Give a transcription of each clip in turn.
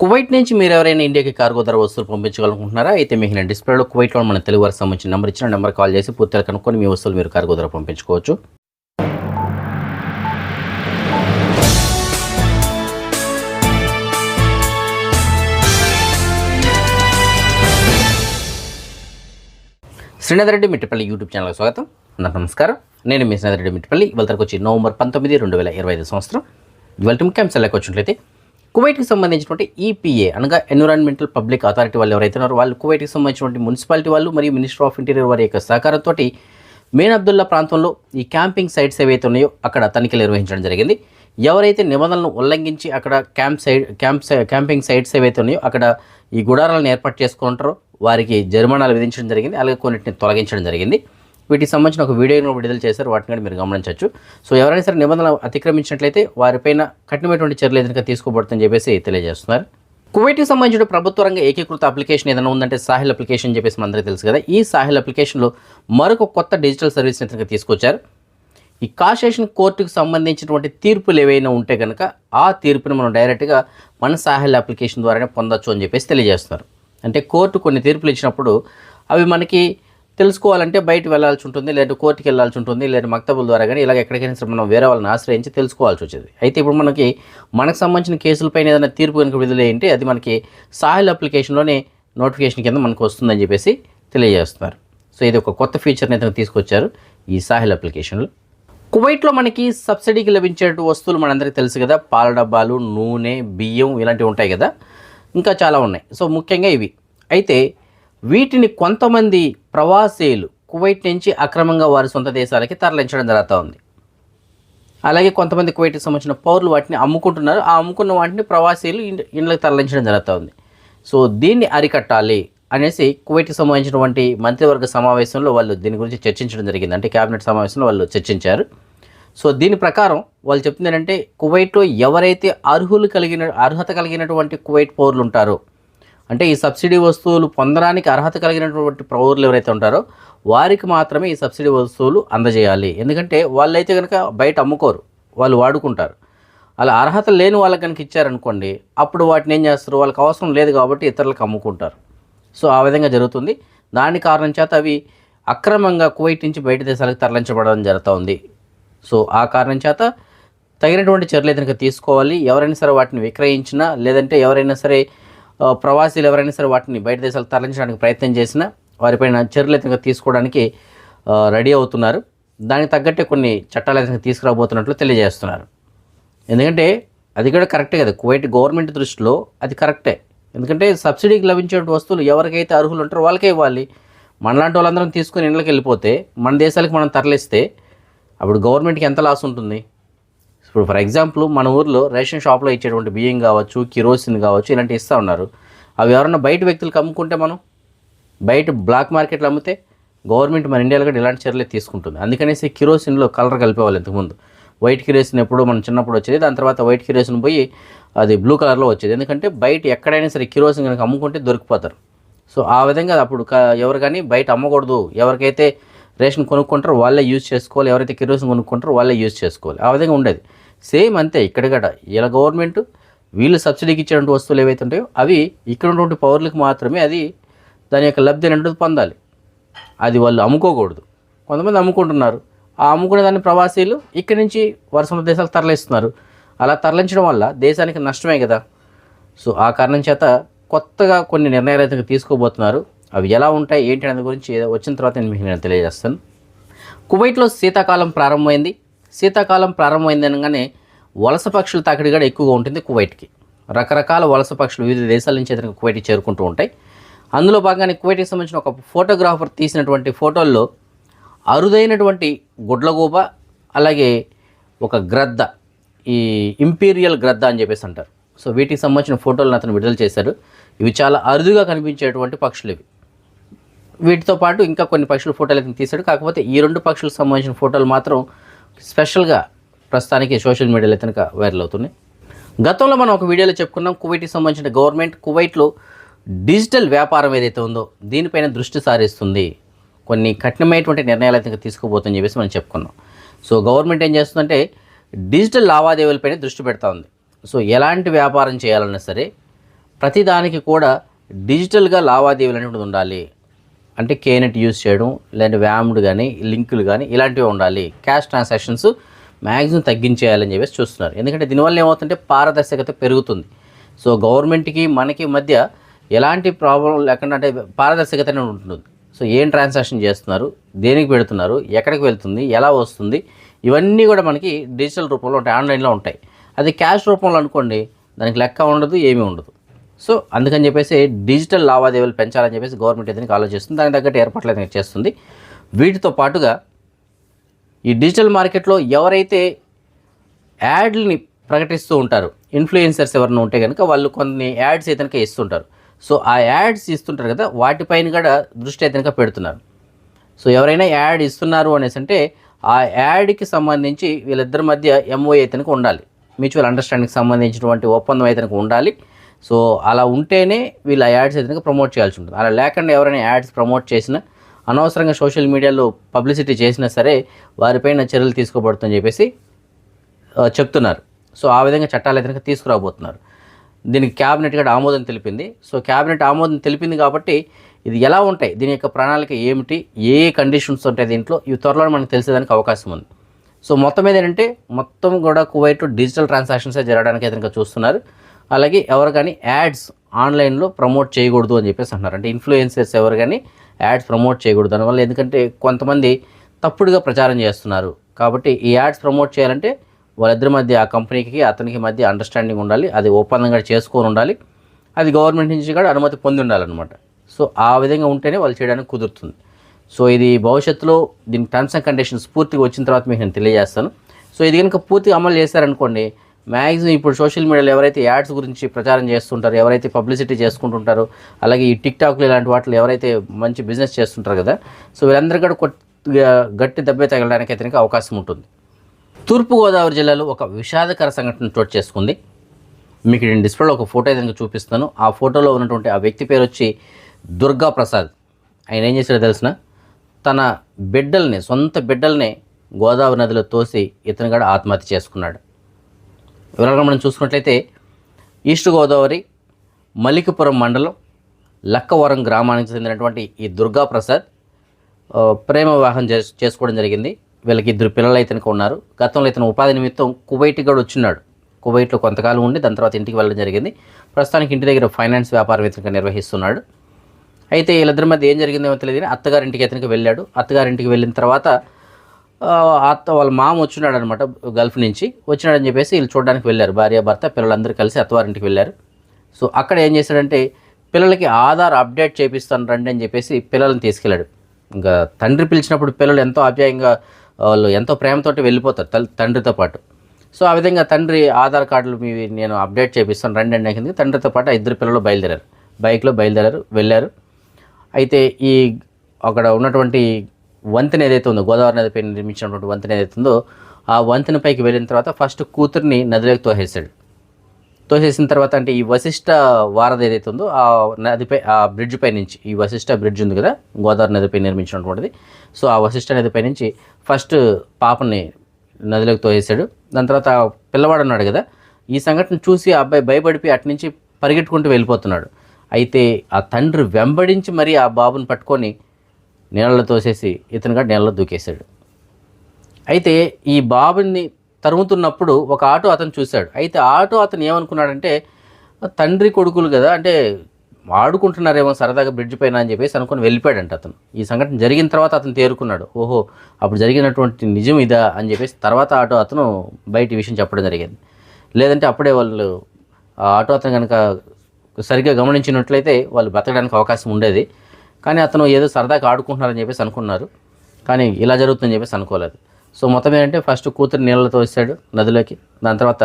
Kuwait నుంచి మీరు ఎవరైనా ఇండియాకి కార్గో ధర వస్తువులు పంపించాలనుకుంటున్నారా అయితే మీకు నేను డిస్ప్లేలో కువైట్లో మన తెలుగు వారికి సంబంధించిన నెంబర్ ఇచ్చిన నెంబర్ కాల్ చేసి పూర్తిగా కనుక్కొని మీ వస్తువులు మీరు కార్గో ధర పంపించుకోవచ్చు. శ్రీనాథ్ రెడ్డి మిట్టపల్లి యూట్యూబ్ ఛానల్కి స్వాగతం. నమస్కారం. నేను మీ శ్రీనాథ్ రెడ్డి మిట్టపల్లి. ఇవాళ వచ్చి నవంబర్ పంతొమ్మిది రెండు వేల ఇరవై ఐదు సంవత్సరం. ఇవాళ ముఖ్యాంశాలకు వచ్చినట్లయితే కువైట్కి సంబంధించినటువంటి ఈపీఏ అనగా ఎన్విరాన్మెంటల్ పబ్లిక్ అథారిటీ వాళ్ళు ఎవరైతే ఉన్నారో వాళ్ళు కువైట్కి సంబంధించినటువంటి మున్సిపాలిటీ వాళ్ళు మరియు మినిస్టర్ ఆఫ్ ఇంటీరియర్ వారి యొక్క సహకారంతో మేన్ అబ్దుల్లా ప్రాంతంలో ఈ క్యాంపింగ్ సైట్స్ ఏవైతే ఉన్నాయో అక్కడ తనిఖీలు నిర్వహించడం జరిగింది. ఎవరైతే నిబంధనలను ఉల్లంఘించి అక్కడ camp side camp si- camping sites ఏవైతే ఉన్నాయో అక్కడ ఈ గుడారాలను ఏర్పాటు చేసుకుంటారో వారికి జరిమానాలు విధించడం జరిగింది. అలాగే కొన్నిటిని తొలగించడం జరిగింది. వీటికి సంబంధించిన ఒక వీడియోను విడుదల చేశారు. వాటిని కూడా మీరు గమనించవచ్చు. సో ఎవరైనా సరే నిబంధనలు అతిక్రమించినట్లయితే వారిపైన కఠినమైనటువంటి చర్యలు ఏదైనా తీసుకోబడుతుందని చెప్పేసి తెలియజేస్తున్నారు. కువైట్కి సంబంధించిన ప్రభుత్వ రంగ ఏకీకృత అప్లికేషన్ ఏదైనా ఉందంటే సాహిల్ అప్లికేషన్ చెప్పేసి మనందరికీ తెలుసు కదా. ఈ సాహిల్ అప్లికేషన్లో మరొక కొత్త డిజిటల్ సర్వీస్ ఇతనికి తీసుకొచ్చారు. ఈ కాషేషన్ కోర్టుకు సంబంధించినటువంటి తీర్పులు ఏవైనా ఉంటే కనుక ఆ తీర్పును మనం డైరెక్ట్గా మన సాహిల్ అప్లికేషన్ ద్వారానే పొందొచ్చు అని చెప్పేసి తెలియజేస్తున్నారు. అంటే కోర్టు కొన్ని తీర్పులు ఇచ్చినప్పుడు అవి మనకి తెలుసుకోవాలంటే బయట వెళ్ళాల్సి ఉంటుంది లేదా కోర్టుకి వెళ్ళాల్సి ఉంటుంది లేదా మక్తబుల ద్వారా కానీ ఇలాగ ఎక్కడికైనా సరే మనం వేరే వాళ్ళని ఆశ్రయించి తెలుసుకోవాల్సి వచ్చేది. అయితే ఇప్పుడు మనకి మనకు సంబంధించిన కేసులపైన ఏదైనా తీర్పు కనుక విడుదలయ్యంటే అది మనకి సాహిల్ అప్లికేషన్లోనే నోటిఫికేషన్ కింద మనకు వస్తుందని చెప్పేసి తెలియజేస్తున్నారు. సో ఇది ఒక కొత్త ఫీచర్ని అయితే తీసుకొచ్చారు ఈ సాహిల్ అప్లికేషన్లో. కువైట్లో మనకి సబ్సిడీకి లభించే వస్తువులు మనందరికీ తెలుసు కదా పాల డబ్బాలు నూనె బియ్యం ఇలాంటివి ఉంటాయి కదా ఇంకా చాలా ఉన్నాయి. సో ముఖ్యంగా ఇవి. అయితే వీటిని కొంతమంది ప్రవాసీలు కువైట్ నుంచి అక్రమంగా వారి సొంత దేశాలకి తరలించడం జరుగుతూ ఉంది అలాగే కొంతమంది కువైట్కి సంబంధించిన పౌరులు వాటిని అమ్ముకుంటున్నారు. ఆ అమ్ముకున్న వాటిని ప్రవాసీలు ఇండ్లకు తరలించడం జరుగుతూ ఉంది సో దీన్ని అరికట్టాలి అనేసి కువైట్కి సంబంధించినటువంటి మంత్రివర్గ సమావేశంలో వాళ్ళు దీని గురించి చర్చించడం జరిగింది. అంటే కేబినెట్ సమావేశంలో వాళ్ళు చర్చించారు. సో దీని ప్రకారం వాళ్ళు చెప్తుంది ఏంటంటే కువైట్లో ఎవరైతే అర్హులు కలిగిన అర్హత కలిగినటువంటి కువైట్ పౌరులు ఉంటారో అంటే ఈ సబ్సిడీ వస్తువులు పొందడానికి అర్హత కలిగినటువంటి పౌరులు ఎవరైతే ఉంటారో వారికి మాత్రమే ఈ సబ్సిడీ వస్తువులు అందజేయాలి. ఎందుకంటే వాళ్ళైతే కనుక బయట అమ్ముకోరు వాళ్ళు వాడుకుంటారు. అలా అర్హత లేని వాళ్ళకి కనుక ఇచ్చారనుకోండి అప్పుడు వాటిని ఏం చేస్తారు? వాళ్ళకి అవసరం లేదు కాబట్టి ఇతరులకు అమ్ముకుంటారు. సో ఆ విధంగా జరుగుతుంది. దాని కారణం చేత అవి అక్రమంగా కువైట్ నుంచి బయట దేశాలకు తరలించబడడం జరుగుతూ ఉంది సో ఆ కారణం చేత తగినటువంటి చర్యలు అయితే తీసుకోవాలి. ఎవరైనా సరే వాటిని విక్రయించినా లేదంటే ఎవరైనా సరే ప్రవాసీలు ఎవరైనా సరే వాటిని బయట దేశాలకు తరలించడానికి ప్రయత్నం చేసినా వారిపైన చర్యలు అయితే తీసుకోవడానికి రెడీ అవుతున్నారు. దానికి తగ్గట్టే కొన్ని చట్టాలు అయితే తీసుకురాబోతున్నట్లు తెలియజేస్తున్నారు. ఎందుకంటే అది కూడా కరెక్టే కదా. కువైట్ గవర్నమెంట్ దృష్టిలో అది కరెక్టే. ఎందుకంటే సబ్సిడీకి లభించే వస్తువులు ఎవరికైతే అర్హులు ఉంటారో వాళ్ళకే ఇవ్వాలి. మనలాంటి వాళ్ళందరం తీసుకుని ఇళ్ళకి వెళ్ళిపోతే మన దేశాలకు మనం తరలిస్తే అప్పుడు గవర్నమెంట్కి ఎంత లాస్ ఉంటుంది? ఇప్పుడు ఫర్ ఎగ్జాంపుల్ మన ఊర్లో రేషన్ షాప్లో ఇచ్చేటువంటి బియ్యం కావచ్చు కిరోసిన్ కావచ్చు ఇలాంటివి ఇస్తూ ఉన్నారు. అవి ఎవరన్నా బయట వ్యక్తులకు అమ్ముకుంటే మనం బయట బ్లాక్ మార్కెట్లో అమ్మితే గవర్నమెంట్ మన ఇండియాలో కూడా ఇలాంటి చర్యలు తీసుకుంటుంది. అందుకనేసి కిరోసిన్లో కలర్ కలిపేవాళ్ళు ఇంతకుముందు. వైట్ కిరోసిన్ ఎప్పుడు మనం చిన్నప్పుడు వచ్చేది దాని తర్వాత వైట్ కిరోసిన్ పోయి అది బ్లూ కలర్లో వచ్చేది. ఎందుకంటే బయట ఎక్కడైనా సరే కిరోసిన్ కనుక అమ్ముకుంటే దొరికిపోతారు. సో ఆ విధంగా అప్పుడు ఎవరు కానీ బయట అమ్మకూడదు. ఎవరికైతే రేషన్ కొనుక్కుంటారో వాళ్ళే యూజ్ చేసుకోవాలి. ఎవరైతే కిరోసిన్ కొనుక్కుంటారో వాళ్ళే యూజ్ చేసుకోవాలి. ఆ విధంగా ఉండేది. సేమ్ అంతే ఇక్కడ కూడా ఇలా గవర్నమెంట్ వీళ్ళు సబ్సిడీకి ఇచ్చేటువంటి వస్తువులు ఏవైతే ఉంటాయో అవి ఇక్కడ ఉన్నటువంటి పౌరులకు మాత్రమే అది దాని యొక్క లబ్ధి అనేటువంటిది పొందాలి. అది వాళ్ళు అమ్ముకోకూడదు. కొంతమంది అమ్ముకుంటున్నారు. ఆ అమ్ముకునే దాన్ని ప్రవాసీలు ఇక్కడి నుంచి వరుస దేశాలు తరలిస్తున్నారు. అలా తరలించడం వల్ల దేశానికి నష్టమే కదా. సో ఆ కారణం చేత కొత్తగా కొన్ని నిర్ణయాలు అయితే తీసుకోబోతున్నారు. అవి ఎలా ఉంటాయి ఏంటి అనేది గురించి వచ్చిన తర్వాత నేను మీకు నేను తెలియజేస్తాను. కువైట్లో శీతాకాలం ప్రారంభమైంది. శీతాకాలం ప్రారంభమైంది అనగానే వలస పక్షుల తాకిడి కూడా ఎక్కువగా ఉంటుంది కువైట్కి. రకరకాల వలస పక్షులు వివిధ దేశాల నుంచి అతనికి కువైట్కి చేరుకుంటూ ఉంటాయి. అందులో భాగంగానే కువైట్కి సంబంధించిన ఒక ఫోటోగ్రాఫర్ తీసినటువంటి ఫోటోల్లో అరుదైనటువంటి గుడ్లగూబ అలాగే ఒక గ్రద్ద ఈ ఇంపీరియల్ గ్రద్ద అని చెప్పేసి అంటారు. సో వీటికి సంబంధించిన ఫోటోలను అతను విడుదల చేశారు. ఇవి చాలా అరుదుగా కనిపించేటువంటి పక్షులు ఇవి. వీటితో పాటు ఇంకా కొన్ని పక్షుల ఫోటోలు అయితే తీశాడు. కాకపోతే ఈ రెండు పక్షులకు సంబంధించిన ఫోటోలు మాత్రం స్పెషల్గా ప్రస్తుతానికి సోషల్ మీడియాలో అయితే కనుక వైరల్ అవుతున్నాయి. గతంలో మనం ఒక వీడియోలో చెప్పుకున్నాం కువైట్కి సంబంధించిన గవర్నమెంట్ కువైట్లో డిజిటల్ వ్యాపారం ఏదైతే ఉందో దీనిపైన దృష్టి సారిస్తుంది. కొన్ని కఠినమైనటువంటి నిర్ణయాలు అయితే తీసుకోబోతుందని చెప్పేసి మనం చెప్పుకున్నాం. సో గవర్నమెంట్ ఏం చేస్తుందంటే డిజిటల్ లావాదేవీలపైన దృష్టి పెడతా ఉంది. సో ఎలాంటి వ్యాపారం చేయాలన్నా సరే ప్రతిదానికి కూడా డిజిటల్గా లావాదేవీలు అనేటువంటిది ఉండాలి. అంటే కేనెట్ యూజ్ చేయడం లేదంటే వ్యామ్డ్ కానీ లింకులు కానీ ఇలాంటివి ఉండాలి. క్యాష్ ట్రాన్సాక్షన్స్ మ్యాక్సిమం తగ్గించేయాలని చెప్పేసి చూస్తున్నారు. ఎందుకంటే దీనివల్ల ఏమవుతుంటే పారదర్శకత పెరుగుతుంది. సో గవర్నమెంట్కి మనకి మధ్య ఎలాంటి ప్రాబ్లం లేకుండా అంటే పారదర్శకత ఉంటుంది. సో ఏం ట్రాన్సాక్షన్ చేస్తున్నారు? దేనికి పెడుతున్నారు? ఎక్కడికి వెళ్తుంది? ఎలా వస్తుంది? ఇవన్నీ కూడా మనకి డిజిటల్ రూపంలో ఉంటాయి ఆన్లైన్లో ఉంటాయి. అది క్యాష్ రూపంలో అనుకోండి దానికి లెక్క ఉండదు ఏమీ ఉండదు. సో అందుకని చెప్పేసి డిజిటల్ లావాదేవీలు పెంచాలని చెప్పేసి గవర్నమెంట్ ఏదైనా ఆలోచిస్తుంది. దానికి తగ్గట్టు ఏర్పాట్లు అయితే చేస్తుంది. వీటితో పాటుగా ఈ డిజిటల్ మార్కెట్లో ఎవరైతే యాడ్లని ప్రకటిస్తూ ఉంటారు ఇన్ఫ్లుయెన్సర్స్ ఎవరైనా ఉంటే కనుక వాళ్ళు కొన్ని యాడ్స్ అయితే కనుక ఇస్తుంటారు. సో ఆ యాడ్స్ ఇస్తుంటారు కదా వాటిపైన కూడా దృష్టి అయితే కనుక పెడుతున్నారు. సో ఎవరైనా యాడ్ ఇస్తున్నారు అనేసి అంటే ఆ యాడ్కి సంబంధించి వీళ్ళిద్దరి మధ్య ఎంఓఏ అయితే ఉండాలి. మ్యూచువల్ అండర్స్టాండింగ్కి సంబంధించినటువంటి ఒప్పందం అయితే ఉండాలి. సో అలా ఉంటేనే వీళ్ళ యాడ్స్ అయితే ప్రమోట్ చేయాల్సి ఉంటుంది. అలా లేకుండా ఎవరైనా యాడ్స్ ప్రమోట్ చేసినా అనవసరంగా సోషల్ మీడియాలో పబ్లిసిటీ చేసినా సరే వారిపైన చర్యలు తీసుకోబడుతుందని చెప్పేసి చెప్తున్నారు. సో ఆ విధంగా చట్టాలు అయితే తీసుకురాబోతున్నారు. దీనికి క్యాబినెట్ కూడా ఆమోదం తెలిపింది. సో క్యాబినెట్ ఆమోదం తెలిపింది కాబట్టి ఇది ఎలా ఉంటాయి? దీని యొక్క ప్రణాళిక ఏమిటి? ఏ కండిషన్స్ ఉంటాయి దీంట్లో? ఇవి త్వరలో మనకు తెలిసేదానికి అవకాశం ఉంది. సో మొత్తం మీద ఏంటంటే మొత్తం కూడా కువైట్ డిజిటల్ ట్రాన్సాక్షన్సే జరగడానికి అయితే చూస్తున్నారు. అలాగే ఎవరు కానీ యాడ్స్ ఆన్లైన్లో ప్రమోట్ చేయకూడదు అని చెప్పేసి అంటున్నారు. అంటే ఇన్ఫ్లుయెన్సర్స్ ఎవరు కానీ యాడ్స్ ప్రమోట్ చేయకూడదు దానివల్ల ఎందుకంటే కొంతమంది తప్పుడుగా ప్రచారం చేస్తున్నారు. కాబట్టి ఈ యాడ్స్ ప్రమోట్ చేయాలంటే వాళ్ళిద్దరి మధ్య ఆ కంపెనీకి అతనికి మధ్య అండర్స్టాండింగ్ ఉండాలి. అది ఒప్పందంగా చేసుకొని ఉండాలి. అది గవర్నమెంట్ నుంచి కూడా అనుమతి పొంది ఉండాలన్నమాట. సో ఆ విధంగా ఉంటేనే వాళ్ళు చేయడానికి కుదురుతుంది. సో ఇది భవిష్యత్తులో దీని టర్మ్స్ అండ్ కండిషన్స్ పూర్తిగా వచ్చిన తర్వాత మీకు నేను తెలియజేస్తాను. సో ఇది కనుక పూర్తిగా అమలు చేశారనుకోండి మ్యాక్సిమం ఇప్పుడు సోషల్ మీడియాలో ఎవరైతే యాడ్స్ గురించి ప్రచారం చేస్తుంటారో ఎవరైతే పబ్లిసిటీ చేసుకుంటుంటారో అలాగే ఈ టిక్టాక్లు ఇలాంటి వాటిలో ఎవరైతే మంచి బిజినెస్ చేస్తుంటారు కదా సో వీళ్ళందరూ కూడా కొద్దిగా గట్టి దెబ్బే తగలడానికి అయితే అవకాశం ఉంటుంది. తూర్పుగోదావరి జిల్లాలో ఒక విషాదకర సంఘటన చోటు చేసుకుంది. మీకు నేను డిస్ప్లేలో ఒక ఫోటో అయితే చూపిస్తాను ఆ ఫోటోలో ఉన్నటువంటి ఆ వ్యక్తి పేరు వచ్చి దుర్గా ప్రసాద్. ఆయన ఏం చేశాడో తెలిసిన? తన బిడ్డల్ని సొంత బిడ్డల్ని గోదావరి నదిలో తోసి ఇతను కూడా ఆత్మహత్య చేసుకున్నాడు. వివరాలుగా మనం చూసుకున్నట్లయితే ఈస్ట్ గోదావరి మలికిపురం మండలం లక్కవరం గ్రామానికి చెందినటువంటి ఈ దుర్గా ప్రసాద్ ప్రేమ వివాహం చేస్ చేసుకోవడం జరిగింది. వీళ్ళకి ఇద్దరు పిల్లలు అయితే ఉన్నారు. గతంలో ఇతను ఉపాధి నిమిత్తం కువైట్కి కూడా వచ్చినాడు. కువైట్లో కొంతకాలం ఉండి దాని తర్వాత ఇంటికి వెళ్ళడం జరిగింది. ప్రస్తుతానికి ఇంటి దగ్గర ఫైనాన్స్ వ్యాపారం నిర్వహిస్తున్నాడు. అయితే వీళ్ళిద్దరి మధ్య ఏం జరిగిందేమో తెలియదు అత్తగారింటికి ఇతనికి వెళ్ళాడు. అత్తగారింటికి వెళ్ళిన తర్వాత అత్త వాళ్ళ మామ వచ్చినాడు అనమాట గల్ఫ్ నుంచి. వచ్చినాడని చెప్పేసి వీళ్ళు చూడడానికి వెళ్ళారు. భార్య భర్త పిల్లలందరూ కలిసి అత్తవారింటికి వెళ్ళారు. సో అక్కడ ఏం చేశాడంటే పిల్లలకి ఆధార్ అప్డేట్ చేపిస్తాను రండి అని చెప్పేసి పిల్లల్ని తీసుకెళ్ళాడు. ఇంకా తండ్రి పిలిచినప్పుడు పిల్లలు ఎంతో ఆప్యాయంగా వాళ్ళు ఎంతో ప్రేమతోటి వెళ్ళిపోతారు తల్లి తండ్రితో పాటు. సో ఆ విధంగా తండ్రి ఆధార్ కార్డులు మీ నేను అప్డేట్ చేపిస్తాను రండి అండి కింద తండ్రితో పాటు ఇద్దరు పిల్లలు బయలుదేరారు. బైక్లో బయలుదేరారు వెళ్ళారు. అయితే ఈ అక్కడ ఉన్నటువంటి వంతెన ఏదైతే ఉందో గోదావరి నదిపై నిర్మించినటువంటి వంతెన ఏదైతే ఉందో ఆ వంతెన పైకి వెళ్ళిన తర్వాత ఫస్ట్ కూతుర్ని నదిలోకి తోసేసాడు తోసేసిన తర్వాత అంటే ఈ వశిష్ట వారధి ఏదైతే ఉందో ఆ నదిపై ఆ బ్రిడ్జ్ పై నుంచి ఈ వశిష్ట బ్రిడ్జ్ ఉంది కదా గోదావరి నదిపై నిర్మించినటువంటిది. సో ఆ వశిష్ట నదిపై నుంచి ఫస్ట్ పాపని నదిలోకి తోసేసాడు దాని తర్వాత పిల్లవాడు ఉన్నాడు కదా ఈ సంఘటన చూసి ఆ అబ్బాయి భయపడిపోయి అటు నుంచి పరిగెట్టుకుంటూ వెళ్ళిపోతున్నాడు. అయితే ఆ తండ్రి వెంబడించి మరి ఆ బాబుని పట్టుకొని నీళ్ళలో తోసేసి ఇతనుగా నీళ్ళలో దూకేశాడు. అయితే ఈ బాబుని తరుముతున్నప్పుడు ఒక ఆటో అతను చూశాడు. అయితే ఆటో అతను ఏమనుకున్నాడంటే తండ్రి కొడుకులు కదా అంటే ఆడుకుంటున్నారేమో సరదాగా బ్రిడ్జ్ పైన అని చెప్పేసి అనుకుని వెళ్ళిపోయాడంట అతను. ఈ సంఘటన జరిగిన తర్వాత అతను తేరుకున్నాడు. ఓహో అప్పుడు జరిగినటువంటి నిజం ఇదా అని చెప్పేసి తర్వాత ఆటో అతను బయట విషయం చెప్పడం జరిగింది. లేదంటే అప్పుడే వాళ్ళు ఆ ఆటో అతను కనుక సరిగ్గా గమనించినట్లయితే వాళ్ళు బతకడానికి అవకాశం ఉండేది. కానీ అతను ఏదో సరదాగా ఆడుకుంటున్నారని చెప్పేసి అనుకున్నారు. కానీ ఇలా జరుగుతుందని చెప్పేసి అనుకోలేదు. సో మొత్తం ఏంటంటే ఫస్ట్ కూతురు నీళ్ళలో తోసాడు నదిలోకి. దాని తర్వాత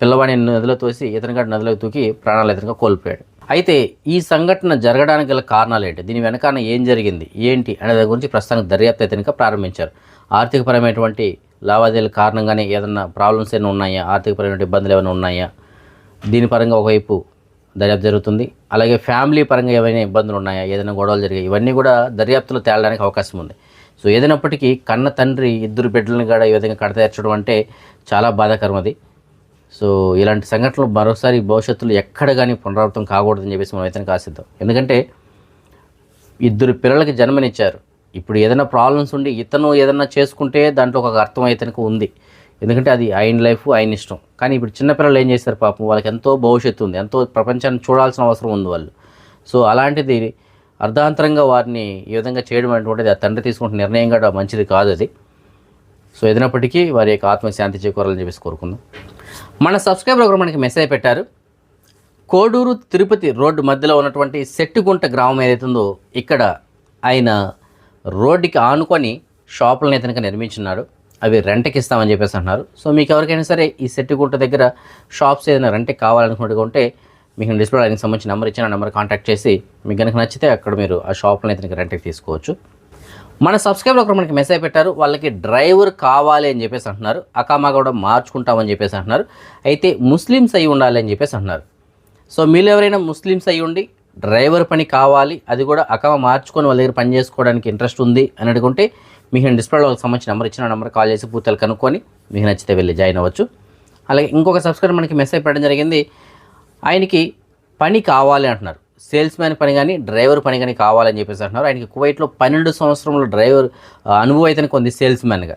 పిల్లవాడిని నదిలో తోసి ఇతనిగాడు గడ నదిలోకి తూకి ప్రాణాలు ఇతనుగా కోల్పోయాడు. అయితే ఈ సంఘటన జరగడానికి గల కారణాలు ఏంటి? దీని వెనకాల ఏం జరిగింది? ఏంటి? అనే దాని గురించి ప్రస్తుతానికి దర్యాప్తు ఇతనిగా ప్రారంభించారు. ఆర్థికపరమైనటువంటి లావాదేవీల కారణంగానే ఏదన్నా ప్రాబ్లమ్స్ ఏమైనా ఉన్నాయా? ఆర్థికపరమైన ఇబ్బందులు ఏమైనా ఉన్నాయా? దీని పరంగా ఒకవైపు దర్యాప్తు జరుగుతుంది. అలాగే ఫ్యామిలీ పరంగా ఏవైనా ఇబ్బందులు ఉన్నాయా? ఏదైనా గొడవలు జరిగాయి? ఇవన్నీ కూడా దర్యాప్తులో తేలడానికి అవకాశం ఉంది. సో ఏదైనప్పటికీ కన్న తండ్రి ఇద్దరు బిడ్డలను కూడా ఈ విధంగా కడతేర్చడం అంటే చాలా బాధాకరం అది. సో ఇలాంటి సంఘటనలు మరోసారి భవిష్యత్తులో ఎక్కడ కానీ పునరావృతం కాకూడదని చెప్పేసి మనం అయితే ఆశిద్దాం. ఎందుకంటే ఇద్దరు పిల్లలకి జన్మనిచ్చారు. ఇప్పుడు ఏదైనా ప్రాబ్లమ్స్ ఉండి ఇతను ఏదైనా చేసుకుంటే దాంట్లో ఒక అర్థం ఇతనికి ఉంది. ఎందుకంటే అది ఆయన లైఫ్ ఆయన ఇష్టం. కానీ ఇప్పుడు చిన్నపిల్లలు ఏం చేస్తారు పాపం? వాళ్ళకి ఎంతో భవిష్యత్తు ఉంది. ఎంతో ప్రపంచాన్ని చూడాల్సిన అవసరం ఉంది వాళ్ళు. సో అలాంటిది అర్ధాంతరంగా వారిని ఈ విధంగా చేయడం అనేటువంటిది ఆ తండ్రి తీసుకుంటున్న నిర్ణయం కూడా మంచిది కాదు అది. సో ఏదైనప్పటికీ వారి యొక్క ఆత్మశాంతి చేకూరాలని చెప్పేసి కోరుకుందాం. మన సబ్స్క్రైబర్ ఒకరు మనకి మెసేజ్ పెట్టారు. కోడూరు తిరుపతి రోడ్డు మధ్యలో ఉన్నటువంటి సెట్టుగుంట గ్రామం ఏదైతే ఉందో ఇక్కడ ఆయన రోడ్డుకి ఆనుకొని షాపులను ఇతనికి నిర్మించున్నాడు. అవి రెంట్కి ఇస్తామని చెప్పేసి అంటున్నారు. సో మీకు ఎవరికైనా సరే ఈ సెట్టుకుంట దగ్గర షాప్స్ ఏదైనా రెంట్కి కావాలనుకుంటే ఉంటే మీకు డిస్ప్లే దానికి సంబంధించిన నెంబర్ ఇచ్చిన నెంబర్ కాంటాక్ట్ చేసి మీకు కనుక నచ్చితే అక్కడ మీరు ఆ షాప్లో అయితే రెంట్కి తీసుకోవచ్చు. మన సబ్స్క్రైబర్ ఒకరు మనకి మెసేజ్ పెట్టారు వాళ్ళకి డ్రైవర్ కావాలి అని చెప్పేసి అంటున్నారు. అకామా కూడా మార్చుకుంటామని చెప్పేసి అంటున్నారు. అయితే ముస్లిమ్స్ అయి ఉండాలి అని చెప్పేసి అంటున్నారు. సో మీరు ఎవరైనా ముస్లిమ్స్ అయి ఉండి డ్రైవర్ పని కావాలి అది కూడా అకామా మార్చుకొని వాళ్ళ దగ్గర పని చేసుకోవడానికి ఇంట్రెస్ట్ ఉంది అని అనుకుంటే మీకు నేను డిస్ప్లేలో వాళ్ళకి సంబంధించిన నెంబర్ ఇచ్చిన నెంబర్ కాల్ చేసి పూర్తిగా కనుక్కొని మీకు నచ్చితే వెళ్ళి జాయిన్ అవ్వచ్చు. అలాగే ఇంకొక సబ్స్క్రైబర్ మనకి మెసేజ్ పెట్టడం జరిగింది. ఆయనకి పని కావాలి అంటున్నారు. సేల్స్ మ్యాన్ పని కానీ డ్రైవర్ పని కానీ కావాలని చెప్పేసి అంటున్నారు. ఆయనకి కువైట్లో పన్నెండు సంవత్సరంలో డ్రైవర్ అనుభవం అయితే కొంది సేల్స్ మ్యాన్గా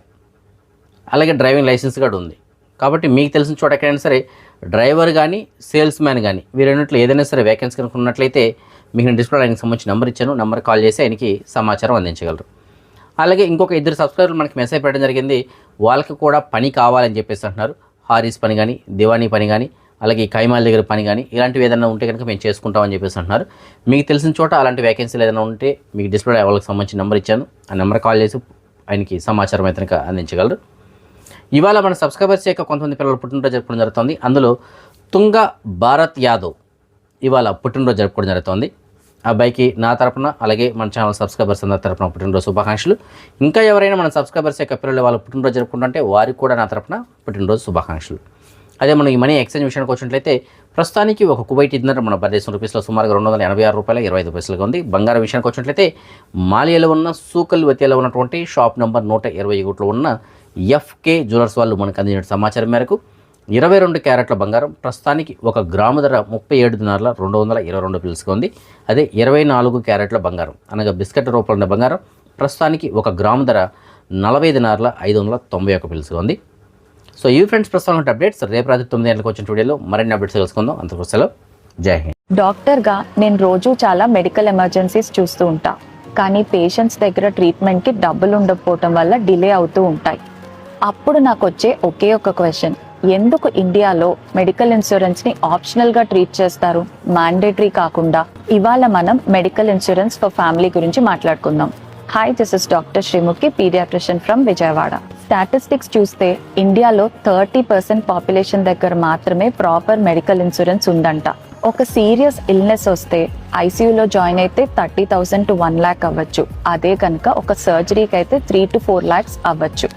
అలాగే డ్రైవింగ్ లైసెన్స్ కూడా ఉంది. కాబట్టి మీకు తెలిసిన చోట ఎక్కడైనా సరే డ్రైవర్ కానీ సేల్స్ మ్యాన్ కానీ వీరన్నింటిలో ఏదైనా సరే వేకెన్సీ కనుక్కున్నట్లయితే మీకు నేను డిస్ప్లే ఆయనకి సంబంధించి నెంబర్ ఇచ్చాను. నెంబర్ కాల్ చేసి ఆయనకి సమాచారం అందించగలరు. అలాగే ఇంకొక ఇద్దరు సబ్స్క్రైబర్లు మనకి మెసేజ్ పెట్టడం జరిగింది. వాళ్ళకి కూడా పని కావాలని చెప్పేసి అంటున్నారు. హారీస్ పని కానీ దివానీ పని కానీ అలాగే కైమాల దగ్గర పని కానీ ఇలాంటివి ఏదైనా ఉంటే కనుక మేము చేసుకుంటామని చెప్పేసి అంటున్నారు. మీకు తెలిసిన చోట అలాంటి వేకెన్సీలు ఏదైనా ఉంటే మీకు డిస్ప్లే వాళ్ళకి సంబంధించిన నెంబర్ ఇచ్చాను. ఆ నెంబర్ కాల్ చేసి ఆయనకి సమాచారం అయితే కనుక అందించగలరు. ఇవాళ మన సబ్స్క్రైబర్స్ యొక్క కొంతమంది పిల్లలు పుట్టినరోజు జరుపుకోవడం జరుగుతుంది. అందులో తుంగ భారత్ యాదవ్ ఇవాళ పుట్టినరోజు జరుపుకోవడం జరుగుతుంది. అబ్బాయికి నా తరపున అలాగే మన ఛానల్ సబ్స్క్రైబర్స్ అందరి తరపున పుట్టినరోజు శుభాకాంక్షలు. ఇంకా ఎవరైనా మన సబ్స్క్రైబర్స్ యొక్క పిల్లలు వాళ్ళ పుట్టినరోజు జరుపుకుంటుంటే వారికి కూడా నా తరపున పుట్టినరోజు శుభాకాంక్షలు. అదే మనం ఈ మనీ ఎక్స్చేంజ్ విషయానికి వచ్చినట్లయితే ప్రస్తుతానికి ఒక కువైట్ ఇద్దరు మన భారతదేశం రూపీస్లో సుమారుగా రెండు వందల ఎనభై ఆరు రూపాయల ఇరవై ఐదు పైసలుగా ఉంది. బంగారం విషయానికి వచ్చినట్లయితే మాలియాలో ఉన్న సూకల్ వతియాలో ఉన్నటువంటి షాప్ నెంబర్ నూట ఇరవై ఒకటిలో ఉన్న ఎఫ్కే జ్యువెలర్స్ వాళ్ళు మనకు అందించిన సమాచారం మేరకు ఇరవై రెండు క్యారెట్ల బంగారం ప్రస్తుతానికి ఒక గ్రాము ధర ముప్పై ఏడు దినార్ల రెండు వందల ఇరవై రెండు పిలుసుగా ఉంది. అదే ఇరవై నాలుగు క్యారెట్ల బంగారం అనగా బిస్కెట్ రూపంలో బంగారం ప్రస్తుతానికి ఒక గ్రాము ధర నలభై దినార్ల ఐదు వందల తొంభై ఒక పిలుసుగా ఉంది. సో ఈ ఫ్రెండ్స్ ప్రస్తుతం అప్డేట్స్. రేపు రాత్రి తొమ్మిది గంటలకు వచ్చిన వీడియోలో మరిన్ని అప్డేట్స్ తెలుసుకుందాం. అంతకు సెలవు. జై హింద్. డాక్టర్గా నేను రోజు చాలా మెడికల్ ఎమర్జెన్సీస్ చూస్తూ ఉంటా. కానీ పేషెంట్స్ దగ్గర ట్రీట్మెంట్కి డబ్బులు ఉండకపోవటం వల్ల డిలే అవుతూ ఉంటాయి. అప్పుడు నాకు వచ్చే ఒకే ఒక క్వశ్చన్. ఎందుకు ఇండియాలో మెడికల్ ఇన్సూరెన్స్ని ఆప్షనల్గా ట్రీట్ చేస్తారు? మ్యాండేటరీ కాకుండా ఇవాళ మనం మెడికల్ ఇన్సూరెన్స్ ఫర్ ఫ్యామిలీ గురించి మాట్లాడుకుందాం. Hi this is doctor Srimukhi paediatrician from Vijayawada statistics చూస్తే ఇండియాలో థర్టీ పర్సెంట్ పాపులేషన్ దగ్గర మాత్రమే ప్రాపర్ మెడికల్ ఇన్సూరెన్స్ ఉందంట. ఒక సీరియస్ ఇల్నెస్ వస్తే ఐసీయూలో జాయిన్ అయితే thirty thousand to one lakh అవ్వచ్చు. అదే కనుక ఒక సర్జరీకి అయితే త్రీ టు ఫోర్ ల్యాక్స్ అవ్వచ్చు.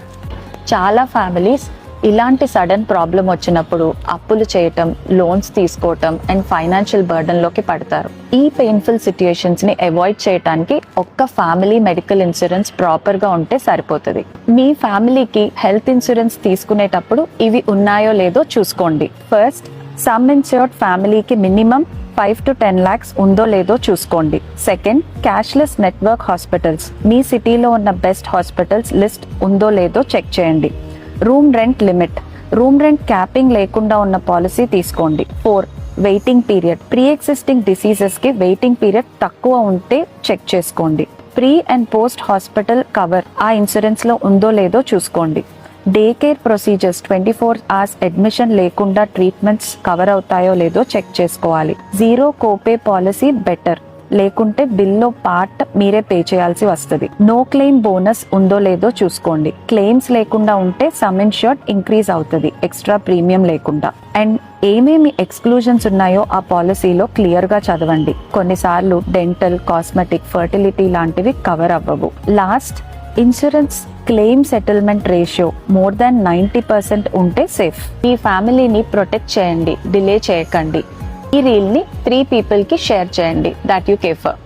చాలా ఫ్యామిలీస్ ఇలాంటి సడన్ ప్రాబ్లం వచ్చినప్పుడు అప్పులు చేయటం లోన్స్ తీసుకోవటం అండ్ ఫైనాన్షియల్లోకి పడతారు. ఈ పెయిన్ఫుల్ సిచ్యుయేషన్స్ని అవాయిడ్ చేయడానికి ఒక్క ఫ్యామిలీ మెడికల్ ఇన్సూరెన్స్ ప్రాపర్గా ఉంటే సరిపోతుంది. మీ ఫ్యామిలీకి హెల్త్ ఇన్సూరెన్స్ తీసుకునేటప్పుడు ఇవి ఉన్నాయో లేదో చూసుకోండి. ఫస్ట్ సమ్ ఇన్సూర్డ్ ఫ్యామిలీకి minimum five to ten lakhs ఉందో లేదో చూసుకోండి. సెకండ్ క్యాష్లెస్ నెట్వర్క్ హాస్పిటల్స్ మీ సిటీలో ఉన్న బెస్ట్ హాస్పిటల్స్ లిస్ట్ ఉందో లేదో చెక్ చేయండి. Room rent limit. Room rent capping లేకుండా ఉన్న పాలసీ తీసుకోండి. Four waiting period. Pre existing డిసీజెస్కి waiting period తక్కువ ఉంటే చెక్ చేసుకోండి. Pre and post hospital cover ఆ ఇన్సూరెన్స్లో ఉందో లేదో చూసుకోండి. Day care procedures twenty four hours admission లేకుండా ట్రీట్మెంట్స్ కవర్ అవుతాయో లేదో చెక్ చేసుకోవాలి. Zero copay policy better. లేకుంటే బిల్లో పార్ట్ మీరే పే చేయాల్సి వస్తుంది. నో క్లెయిమ్ బోనస్ ఉందో లేదో చూసుకోండి. క్లెయిమ్స్ లేకుండా ఉంటే సమ్ ఇన్షూర్డ్ ఇంక్రీజ్ అవుతుంది. ఎక్స్ట్రా ప్రీమియం లేకుండా. అండ్ ఏమేమి ఎక్స్క్లూజన్స్ ఉన్నాయో ఆ పాలసీలో క్లియర్గా చదవండి. కొన్నిసార్లు డెంటల్ కాస్మెటిక్ ఫర్టిలిటీ లాంటివి కవర్ అవ్వవు. Last insurance claim settlement ratio more than ninety percent ఉంటే సేఫ్. మీ ఫ్యామిలీని ప్రొటెక్ట్ చేయండి. డిలే చేయకండి. ఈ రీల్ని త్రీ పీపుల్కి షేర్ చేయండి. That you care for